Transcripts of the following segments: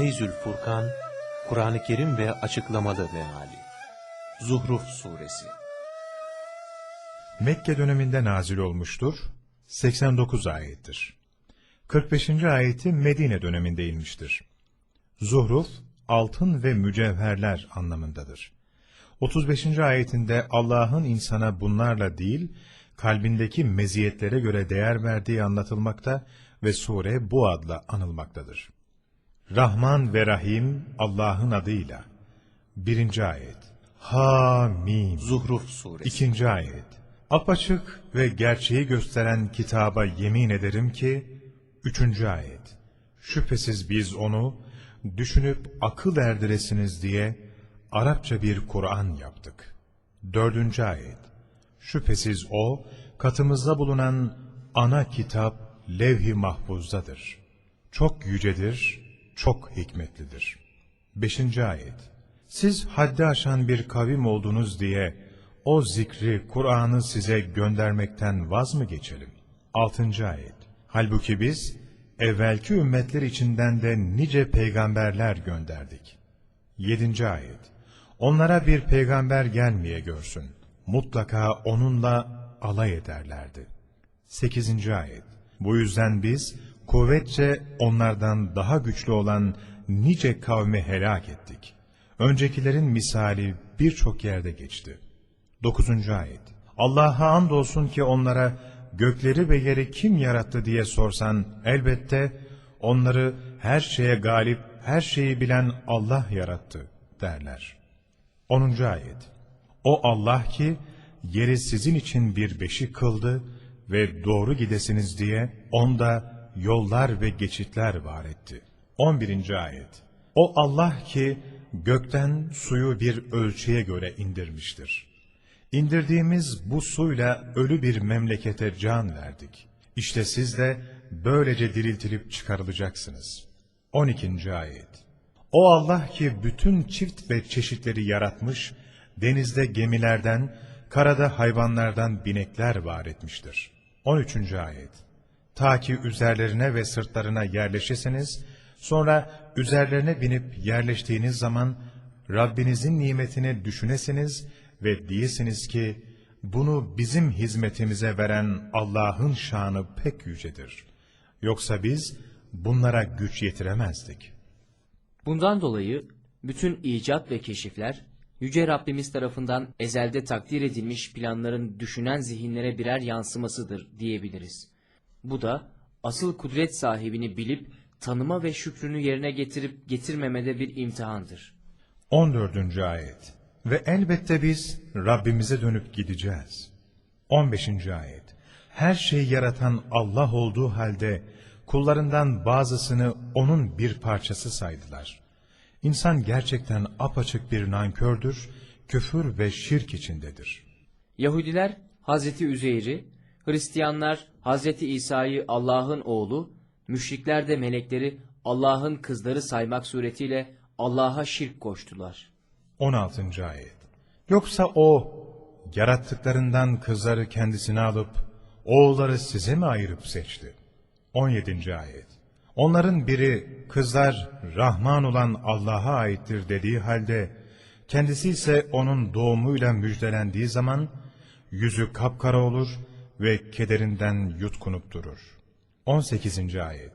Feyzül Furkan, Kur'an-ı Kerim ve açıklamalı meali. Zuhruf Suresi Mekke döneminde nazil olmuştur. 89 ayettir. 45. ayeti Medine döneminde inmiştir. Zuhruf, altın ve mücevherler anlamındadır. 35. ayetinde Allah'ın insana bunlarla değil, kalbindeki meziyetlere göre değer verdiği anlatılmakta ve sure bu adla anılmaktadır. Rahman ve Rahim Allah'ın adıyla. 1. ayet. Hamim. Zuhruf Suresi İkinci ayet. Apaçık ve gerçeği gösteren kitaba yemin ederim ki, üçüncü ayet. Şüphesiz biz onu, düşünüp akıl erdiresiniz diye, Arapça bir Kur'an yaptık. Dördüncü ayet. Şüphesiz o, katımızda bulunan ana kitap, levh-i mahfuzdadır. Çok yücedir, çok hikmetlidir. Beşinci ayet. Siz haddi aşan bir kavim oldunuz diye o zikri, Kur'an'ı size göndermekten vaz mı geçelim? Altıncı ayet. Halbuki biz evvelki ümmetler içinden de nice peygamberler gönderdik. Yedinci ayet. Onlara bir peygamber gelmeye görsün. Mutlaka onunla alay ederlerdi. Sekizinci ayet. Bu yüzden biz kuvvetçe onlardan daha güçlü olan nice kavmi helak ettik. Öncekilerin misali birçok yerde geçti. 9. ayet. Allah'a andolsun ki onlara gökleri ve yeri kim yarattı diye sorsan elbette onları her şeye galip, her şeyi bilen Allah yarattı derler. 10. ayet. O Allah ki yeri sizin için bir beşik kıldı ve doğru gidesiniz diye onda yollar ve geçitler var etti. 11. ayet. O Allah ki gökten suyu bir ölçüye göre indirmiştir. İndirdiğimiz bu suyla ölü bir memlekete can verdik. İşte siz de böylece diriltilip çıkarılacaksınız. 12. ayet. O Allah ki bütün çift ve çeşitleri yaratmış, denizde gemilerden, karada hayvanlardan binekler var etmiştir. 13. ayet. Ta ki üzerlerine ve sırtlarına yerleşesiniz, sonra üzerlerine binip yerleştiğiniz zaman Rabbinizin nimetini düşünesiniz ve diyesiniz ki, bunu bizim hizmetimize veren Allah'ın şanı pek yücedir. Yoksa biz bunlara güç yetiremezdik. Bundan dolayı bütün icat ve keşifler Yüce Rabbimiz tarafından ezelde takdir edilmiş planların düşünen zihinlere birer yansımasıdır diyebiliriz. Bu da asıl kudret sahibini bilip tanıma ve şükrünü yerine getirip getirmemede bir imtihandır. 14. ayet Ve elbette biz Rabbimize dönüp gideceğiz. 15. ayet Her şeyi yaratan Allah olduğu halde kullarından bazısını onun bir parçası saydılar. İnsan gerçekten apaçık bir nankördür, küfür ve şirk içindedir. Yahudiler Hazreti Üzeyr'i, Hristiyanlar Hazreti İsa'yı Allah'ın oğlu, müşrikler de melekleri Allah'ın kızları saymak suretiyle Allah'a şirk koştular. 16. ayet Yoksa o, yarattıklarından kızları kendisine alıp, oğulları size mi ayırıp seçti? 17. ayet Onların biri, kızlar Rahman olan Allah'a aittir dediği halde, kendisi ise onun doğumuyla müjdelendiği zaman, yüzü kapkara olur ve kederinden yutkunup durur. 18. ayet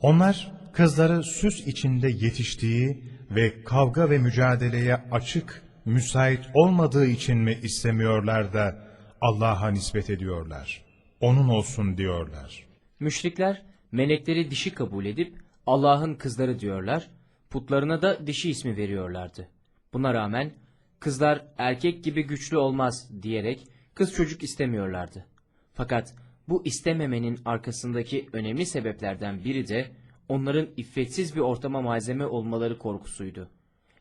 Onlar, kızları süs içinde yetiştiği ve kavga ve mücadeleye açık, müsait olmadığı için mi istemiyorlar da Allah'a nispet ediyorlar? Onun olsun diyorlar. Müşrikler melekleri dişi kabul edip Allah'ın kızları diyorlar, putlarına da dişi ismi veriyorlardı. Buna rağmen kızlar erkek gibi güçlü olmaz diyerek kız çocuk istemiyorlardı. Fakat bu istememenin arkasındaki önemli sebeplerden biri de onların iffetsiz bir ortama malzeme olmaları korkusuydu.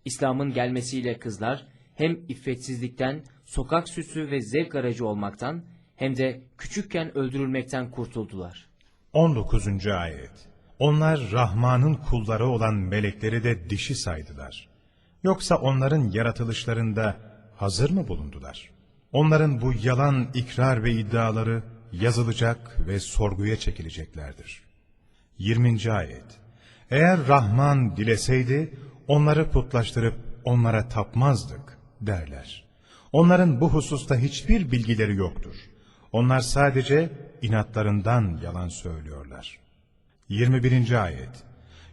İslam'ın gelmesiyle kızlar hem iffetsizlikten, sokak süsü ve zevk aracı olmaktan hem de küçükken öldürülmekten kurtuldular. 19. ayet Onlar Rahman'ın kulları olan melekleri de dişi saydılar. Yoksa onların yaratılışlarında hazır mı bulundular? Onların bu yalan ikrar ve iddiaları yazılacak ve sorguya çekileceklerdir. 20. ayet Eğer Rahman dileseydi onları putlaştırıp onlara tapmazdık derler. Onların bu hususta hiçbir bilgileri yoktur. Onlar sadece inatlarından yalan söylüyorlar. 21. Ayet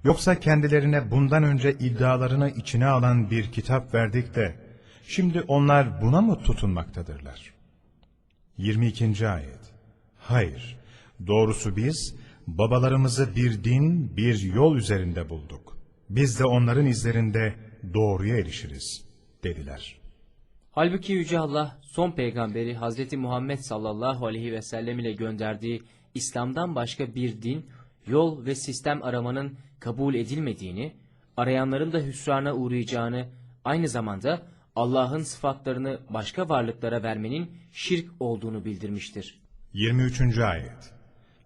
Yoksa kendilerine bundan önce iddialarını içine alan bir kitap verdik de, şimdi onlar buna mı tutunmaktadırlar? 22. Ayet Hayır, doğrusu biz, babalarımızı bir din, bir yol üzerinde bulduk. Biz de onların izlerinde doğruya erişiriz, dediler. Halbuki Yüce Allah son peygamberi Hazreti Muhammed sallallahu aleyhi ve sellem ile gönderdiği İslam'dan başka bir din, yol ve sistem aramanın kabul edilmediğini, arayanların da hüsrana uğrayacağını, aynı zamanda Allah'ın sıfatlarını başka varlıklara vermenin şirk olduğunu bildirmiştir. 23. Ayet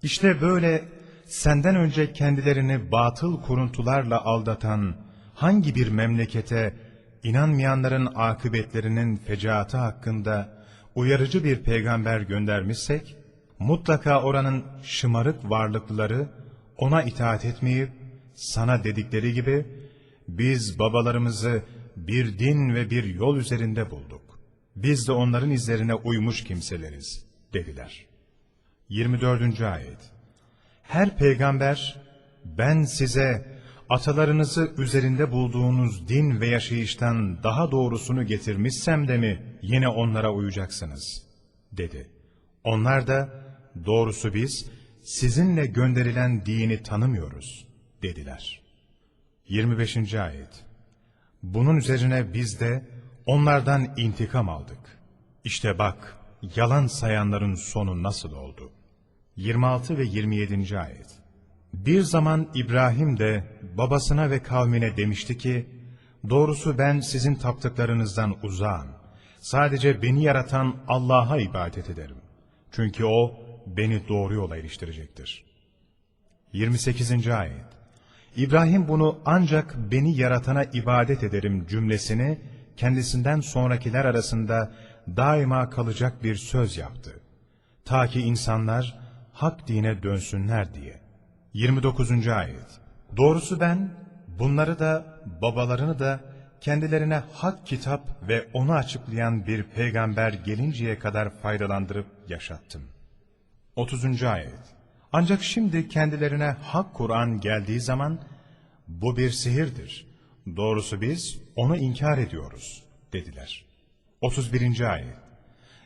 İşte böyle senden önce kendilerini batıl kuruntularla aldatan hangi bir memlekete inanmayanların akıbetlerinin fecaatı hakkında uyarıcı bir peygamber göndermişsek, mutlaka oranın şımarık varlıklıları ona itaat etmeyip, sana dedikleri gibi, biz babalarımızı bir din ve bir yol üzerinde bulduk. Biz de onların izlerine uymuş kimseleriz, dediler. 24. Ayet Her peygamber, ben size atalarınızı üzerinde bulduğunuz din ve yaşayıştan daha doğrusunu getirmişsem de mi yine onlara uyacaksınız, dedi. Onlar da, doğrusu biz, sizinle gönderilen dini tanımıyoruz, dediler. 25. Ayet Bunun üzerine biz de onlardan intikam aldık. İşte bak, yalan sayanların sonu nasıl oldu? 26 ve 27. Ayet Bir zaman İbrahim de babasına ve kavmine demişti ki, Doğrusu ben sizin taptıklarınızdan uzağım. Sadece beni yaratan Allah'a ibadet ederim. Çünkü O, beni doğru yola eriştirecektir. 28. Ayet İbrahim bunu ancak beni yaratana ibadet ederim cümlesini kendisinden sonrakiler arasında daima kalacak bir söz yaptı. Ta ki insanlar hak dine dönsünler diye. 29. Ayet Doğrusu ben bunları da babalarını da kendilerine hak kitap ve onu açıklayan bir peygamber gelinceye kadar faydalandırıp yaşattım. 30. Ayet Ancak şimdi kendilerine hak Kur'an geldiği zaman bu bir sihirdir. Doğrusu biz onu inkar ediyoruz dediler. 31. Ayet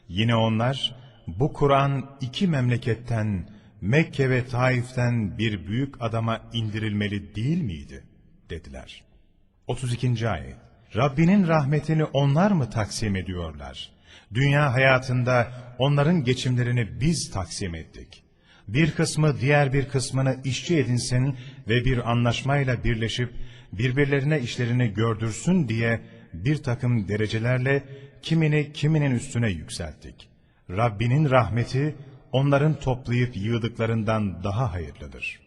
Yine onlar bu Kur'an iki memleketten Mekke ve Taif'ten bir büyük adama indirilmeli değil miydi? dediler. 32. Ayet Rabbinin rahmetini onlar mı taksim ediyorlar? Dünya hayatında onların geçimlerini biz taksim ettik. Bir kısmı diğer bir kısmını işçi edinsin ve bir anlaşmayla birleşip birbirlerine işlerini gördürsün diye bir takım derecelerle kimini kiminin üstüne yükselttik. Rabbinin rahmeti onların toplayıp yığdıklarından daha hayırlıdır.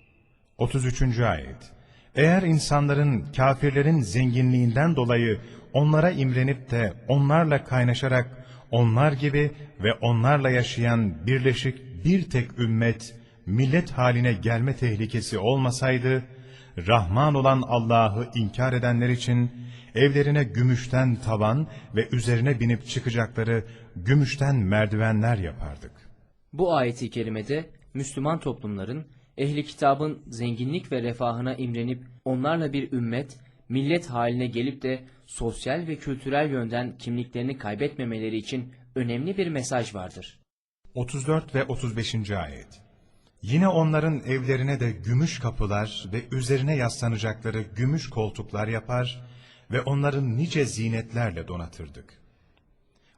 33. Ayet Eğer insanların, kafirlerin zenginliğinden dolayı onlara imrenip de onlarla kaynaşarak onlar gibi ve onlarla yaşayan birleşik bir tek ümmet, millet haline gelme tehlikesi olmasaydı, Rahman olan Allah'ı inkar edenler için evlerine gümüşten tavan ve üzerine binip çıkacakları gümüşten merdivenler yapardık. Bu ayeti kerimede Müslüman toplumların ehli kitabın zenginlik ve refahına imrenip onlarla bir ümmet, millet haline gelip de sosyal ve kültürel yönden kimliklerini kaybetmemeleri için önemli bir mesaj vardır. 34 ve 35. ayet Yine onların evlerine de gümüş kapılar ve üzerine yaslanacakları gümüş koltuklar yapar ve onların nice zinetlerle donatırdık.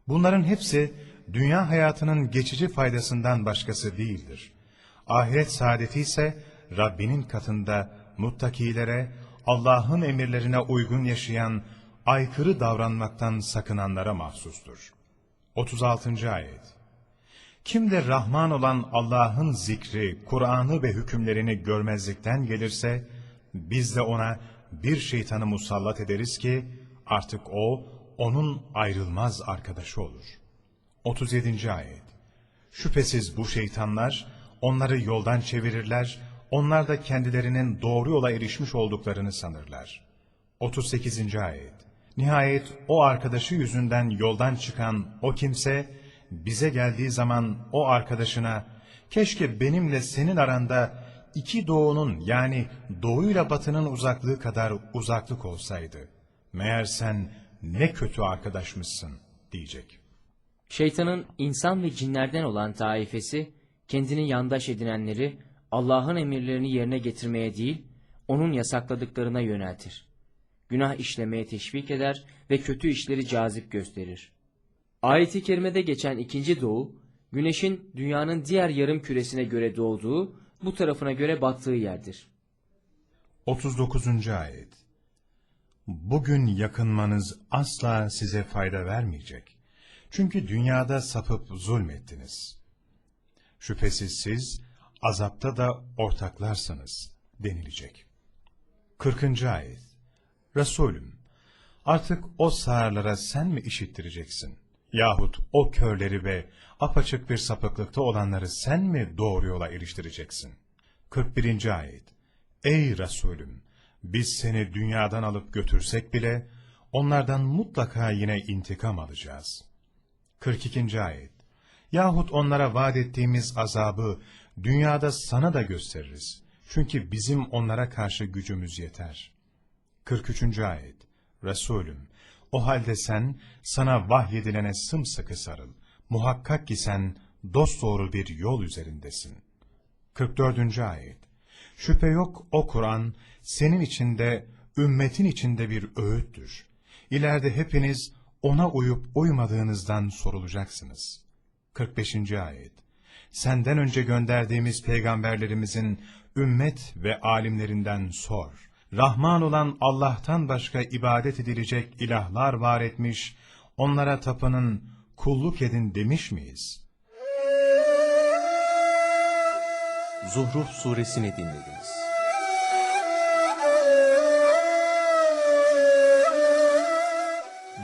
Bunların hepsi dünya hayatının geçici faydasından başkası değildir. Ahiret saadeti ise Rabbinin katında muttakilere, Allah'ın emirlerine uygun yaşayan, aykırı davranmaktan sakınanlara mahsustur. 36. Ayet Kim de Rahman olan Allah'ın zikri, Kur'an'ı ve hükümlerini görmezlikten gelirse, biz de ona bir şeytanı musallat ederiz ki, artık o, onun ayrılmaz arkadaşı olur. 37. Ayet Şüphesiz bu şeytanlar, onları yoldan çevirirler, onlar da kendilerinin doğru yola erişmiş olduklarını sanırlar. 38. Ayet Nihayet o arkadaşı yüzünden yoldan çıkan o kimse, bize geldiği zaman o arkadaşına, keşke benimle senin aranda iki doğunun yani doğuyla batının uzaklığı kadar uzaklık olsaydı. Meğer sen ne kötü arkadaşmışsın diyecek. Şeytanın insan ve cinlerden olan taifesi, kendini yandaş edinenleri Allah'ın emirlerini yerine getirmeye değil, onun yasakladıklarına yöneltir. Günah işlemeye teşvik eder ve kötü işleri cazip gösterir. Ayet-i kerimede geçen ikinci doğu, güneşin dünyanın diğer yarım küresine göre doğduğu, bu tarafına göre battığı yerdir. 39. Ayet Bugün yakınmanız asla size fayda vermeyecek. Çünkü dünyada sapıp zulmettiniz. Şüphesiz siz azapta da ortaklarsınız denilecek. 40. Ayet Resulüm, artık o sağırlara sen mi işittireceksin? Yahut o körleri ve apaçık bir sapıklıkta olanları sen mi doğru yola eriştireceksin? 41. Ayet Ey Resulüm! Biz seni dünyadan alıp götürsek bile, onlardan mutlaka yine intikam alacağız. 42. Ayet Yahut onlara vaat ettiğimiz azabı dünyada sana da gösteririz. Çünkü bizim onlara karşı gücümüz yeter. 43. Ayet Resulüm, o halde sen sana vahyedilene sımsıkı sarıl. Muhakkak ki sen dosdoğru bir yol üzerindesin. 44. Ayet Şüphe yok o Kur'an senin içinde, ümmetin içinde bir öğüttür. İleride hepiniz ona uyup uymadığınızdan sorulacaksınız. 45. Ayet Senden önce gönderdiğimiz peygamberlerimizin ümmet ve alimlerinden sor. Rahman olan Allah'tan başka ibadet edilecek ilahlar var etmiş, onlara tapının, kulluk edin demiş miyiz? Zuhruf suresini dinlediniz.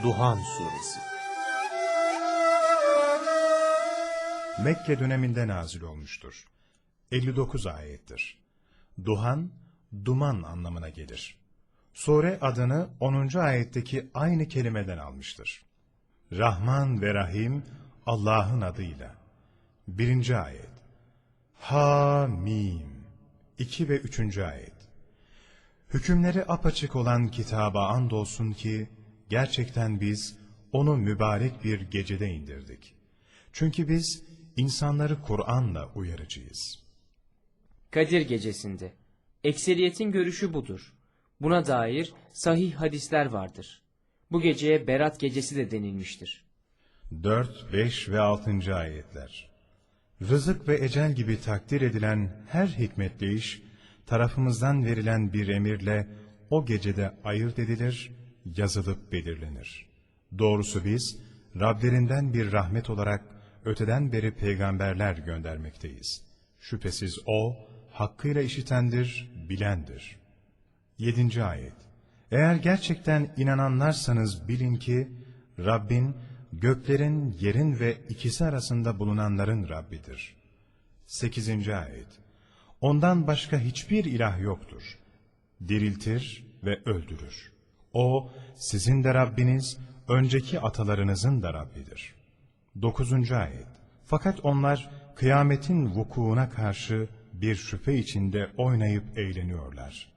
Duhan suresi Mekke döneminde nazil olmuştur. 59 ayettir. Duhan, duman anlamına gelir. Sure adını 10. ayetteki aynı kelimeden almıştır. Rahman ve Rahim Allah'ın adıyla. 1. ayet. Ha-mim. 2 ve 3. ayet. Hükümleri apaçık olan kitaba andolsun ki, gerçekten biz onu mübarek bir gecede indirdik. Çünkü biz insanları Kur'an'la uyarıcıyız. Kadir gecesinde. Ekseriyetin görüşü budur. Buna dair sahih hadisler vardır. Bu geceye Berat gecesi de denilmiştir. 4, 5 ve 6. ayetler. Rızık ve ecel gibi takdir edilen her hikmetli iş, tarafımızdan verilen bir emirle o gecede ayırt edilir, yazılıp belirlenir. Doğrusu biz, Rablerinden bir rahmet olarak öteden beri peygamberler göndermekteyiz. Şüphesiz O, hakkıyla işitendir, bilendir. 7. ayet Eğer gerçekten inananlarsanız bilin ki, Rabbin, göklerin, yerin ve ikisi arasında bulunanların Rabbidir. 8. ayet Ondan başka hiçbir ilah yoktur. Diriltir ve öldürür. O, sizin de Rabbiniz, önceki atalarınızın da Rabbidir. 9. ayet Fakat onlar, kıyametin vukuuna karşı bir şüphe içinde oynayıp eğleniyorlar.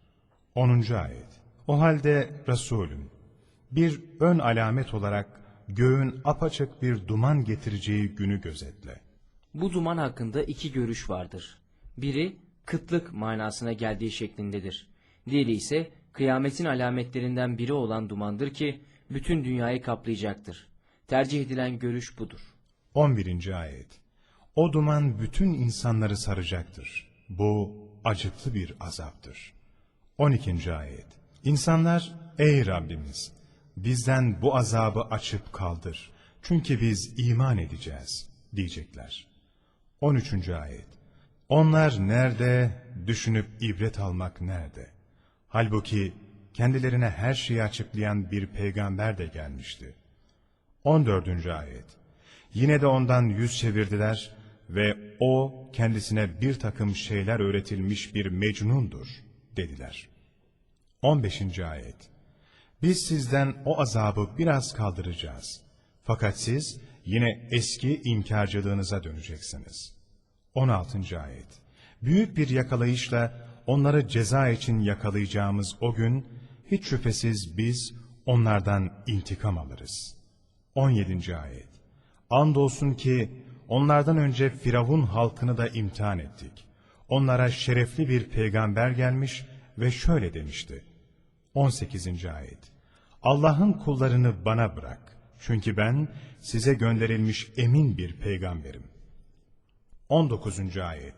10. ayet O halde Resulüm, bir ön alamet olarak göğün apaçık bir duman getireceği günü gözetle. Bu duman hakkında iki görüş vardır. Biri kıtlık manasına geldiği şeklindedir. Diğeri ise kıyametin alametlerinden biri olan dumandır ki bütün dünyayı kaplayacaktır. Tercih edilen görüş budur. 11. ayet O duman bütün insanları saracaktır. Bu acıklı bir azaptır. 12. ayet İnsanlar, ey Rabbimiz! Bizden bu azabı açıp kaldır. Çünkü biz iman edeceğiz, diyecekler. 13. ayet Onlar nerede, düşünüp ibret almak nerede? Halbuki kendilerine her şeyi açıklayan bir peygamber de gelmişti. 14. ayet Yine de ondan yüz çevirdiler ve o kendisine bir takım şeyler öğretilmiş bir mecnundur dediler. 15. Ayet Biz sizden o azabı biraz kaldıracağız. Fakat siz yine eski inkarcılığınıza döneceksiniz. 16. Ayet Büyük bir yakalayışla onları ceza için yakalayacağımız o gün, hiç şüphesiz biz onlardan intikam alırız. 17. Ayet Andolsun ki onlardan önce Firavun halkını da imtihan ettik. Onlara şerefli bir peygamber gelmiş ve şöyle demişti. 18. Ayet Allah'ın kullarını bana bırak. Çünkü ben size gönderilmiş emin bir peygamberim. 19. Ayet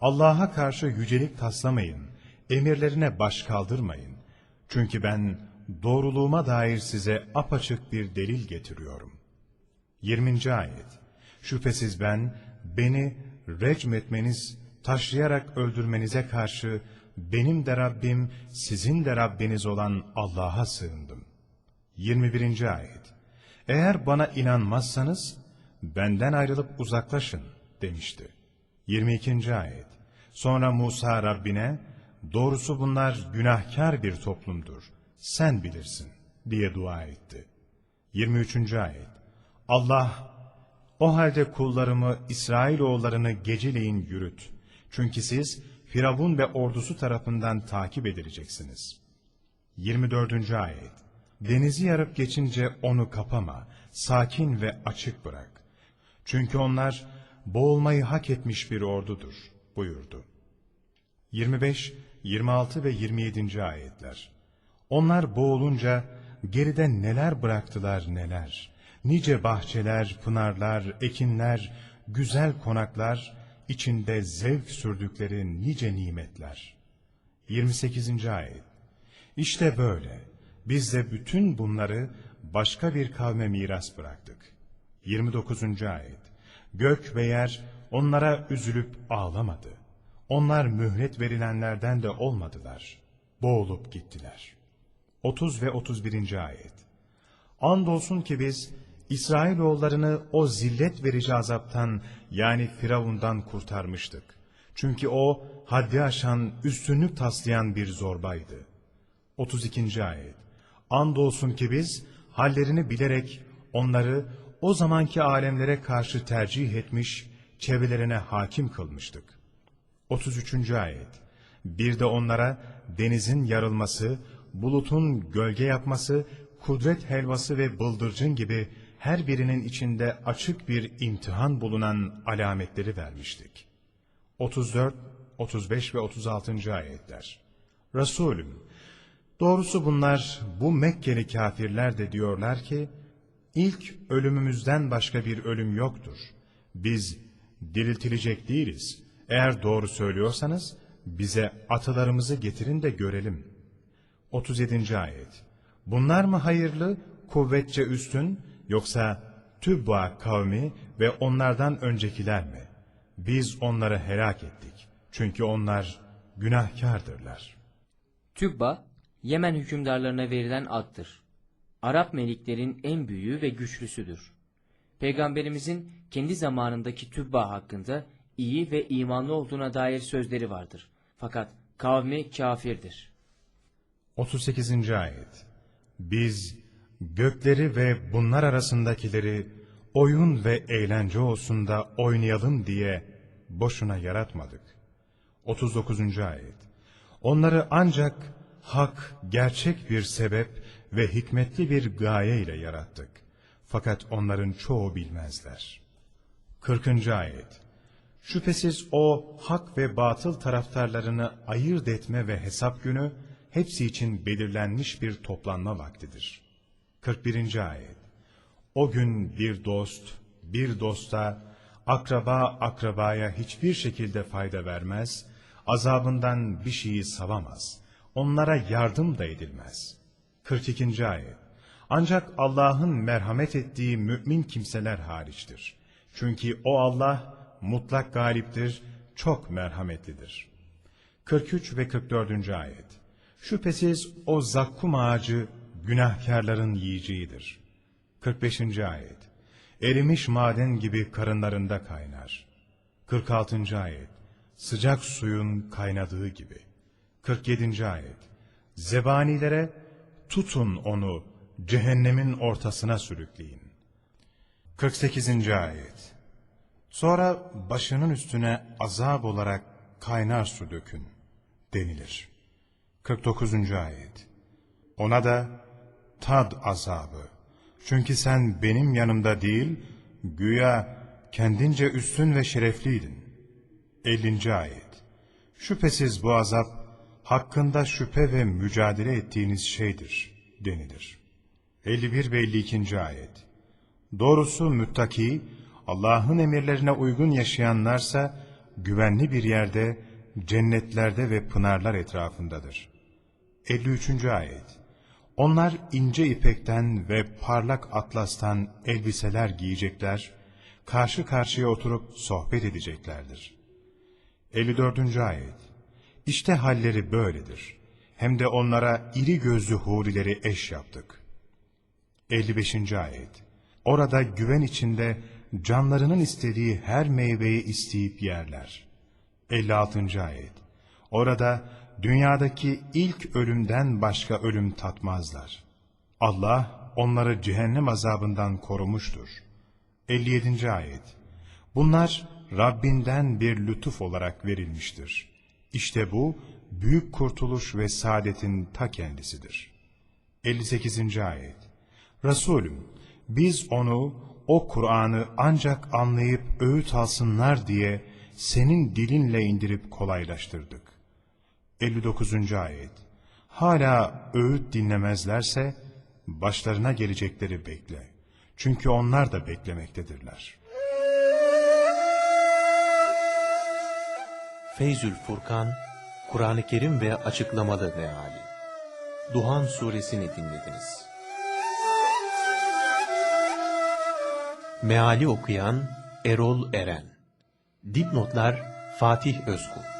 Allah'a karşı yücelik taslamayın, emirlerine baş kaldırmayın. Çünkü ben doğruluğuma dair size apaçık bir delil getiriyorum. 20. Ayet Şüphesiz ben, beni recm etmeniz, taşlayarak öldürmenize karşı, benim de Rabbim, sizin de Rabbiniz olan Allah'a sığındım. 21. Ayet Eğer bana inanmazsanız, benden ayrılıp uzaklaşın demişti. 22. Ayet Sonra Musa Rabbine, doğrusu bunlar günahkar bir toplumdur, sen bilirsin diye dua etti. 23. Ayet Allah, o halde kullarımı İsrailoğullarını geceleyin yürüt. Çünkü siz Firavun ve ordusu tarafından takip edileceksiniz. 24. Ayet Denizi yarıp geçince onu kapama, sakin ve açık bırak. Çünkü onlar boğulmayı hak etmiş bir ordudur buyurdu. 25, 26 ve 27. ayetler. Onlar boğulunca geride neler bıraktılar neler. Nice bahçeler, pınarlar, ekinler, güzel konaklar, içinde zevk sürdükleri nice nimetler. 28. ayet. İşte böyle. Biz de bütün bunları başka bir kavme miras bıraktık. 29. ayet. Gök ve yer onlara üzülüp ağlamadı. Onlar mühlet verilenlerden de olmadılar. Boğulup gittiler. 30 ve 31. ayet. Andolsun ki biz İsrailoğullarını o zillet verici azaptan yani Firavundan kurtarmıştık. Çünkü o haddi aşan, üstünlük taslayan bir zorbaydı. 32. ayet. Andolsun ki biz hallerini bilerek onları o zamanki alemlere karşı tercih etmiş, çevrelerine hakim kılmıştık. 33. ayet. Bir de onlara denizin yarılması, bulutun gölge yapması, kudret helvası ve bıldırcın gibi her birinin içinde açık bir imtihan bulunan alametleri vermiştik. 34, 35 ve 36. ayetler. Resulüm, doğrusu bunlar bu Mekkeli kafirler de diyorlar ki, ilk ölümümüzden başka bir ölüm yoktur. Biz diriltilecek değiliz. Eğer doğru söylüyorsanız bize atalarımızı getirin de görelim. 37. ayet. Bunlar mı hayırlı, kuvvetçe üstün, yoksa Tübba kavmi ve onlardan öncekiler mi? Biz onları helak ettik. Çünkü onlar günahkardırlar. Tübba, Yemen hükümdarlarına verilen addır. Arap meliklerin en büyüğü ve güçlüsüdür. Peygamberimizin kendi zamanındaki Tübba hakkında iyi ve imanlı olduğuna dair sözleri vardır. Fakat kavmi kafirdir. 38. ayet. Biz gökleri ve bunlar arasındakileri oyun ve eğlence olsun da oynayalım diye boşuna yaratmadık. 39. ayet. Onları ancak hak, gerçek bir sebep ve hikmetli bir gaye ile yarattık. Fakat onların çoğu bilmezler. 40. ayet. Şüphesiz o hak ve batıl taraftarlarını ayırt etme ve hesap günü hepsi için belirlenmiş bir toplanma vaktidir. 41. ayet. O gün bir dost, bir dosta, akraba akrabaya hiçbir şekilde fayda vermez, azabından bir şeyi savamaz, onlara yardım da edilmez. 42. ayet. Ancak Allah'ın merhamet ettiği mümin kimseler hariçtir. Çünkü o Allah mutlak galiptir, çok merhametlidir. 43 ve 44. ayet. Şüphesiz o zakkum ağacı günahkarların yiyeceğidir. 45. ayet. Erimiş maden gibi karınlarında kaynar. 46. ayet Sıcak suyun kaynadığı gibi 47. ayet Zebanilere tutun onu cehennemin ortasına sürükleyin 48. ayet Sonra başının üstüne azap olarak kaynar su dökün denilir. 49. ayet Ona da tad azabı. Çünkü sen benim yanımda değil, güya kendince üstün ve şerefliydin. 50. ayet Şüphesiz bu azap, hakkında şüphe ve mücadele ettiğiniz şeydir denilir. 51 ve 52. ayet Doğrusu müttaki, Allah'ın emirlerine uygun yaşayanlarsa, güvenli bir yerde, cennetlerde ve pınarlar etrafındadır. 53. ayet Onlar ince ipekten ve parlak atlastan elbiseler giyecekler, karşı karşıya oturup sohbet edeceklerdir. 54. ayet İşte halleri böyledir. Hem de onlara iri gözlü hurileri eş yaptık. 55. ayet Orada güven içinde canlarının istediği her meyveyi isteyip yerler. 56. ayet Orada dünyadaki ilk ölümden başka ölüm tatmazlar. Allah onları cehennem azabından korumuştur. 57. ayet Bunlar Rabbinden bir lütuf olarak verilmiştir. İşte bu büyük kurtuluş ve saadetin ta kendisidir. 58. ayet Resulüm biz onu o Kur'an'ı ancak anlayıp öğüt alsınlar diye senin dilinle indirip kolaylaştırdık. 59. ayet Hala öğüt dinlemezlerse başlarına gelecekleri bekle. Çünkü onlar da beklemektedirler. Feyzül Furkan, Kur'an-ı Kerim ve açıklamalı meali. Duhan suresini dinlediniz. Meali okuyan Erol Eren. Dipnotlar Fatih Özkul.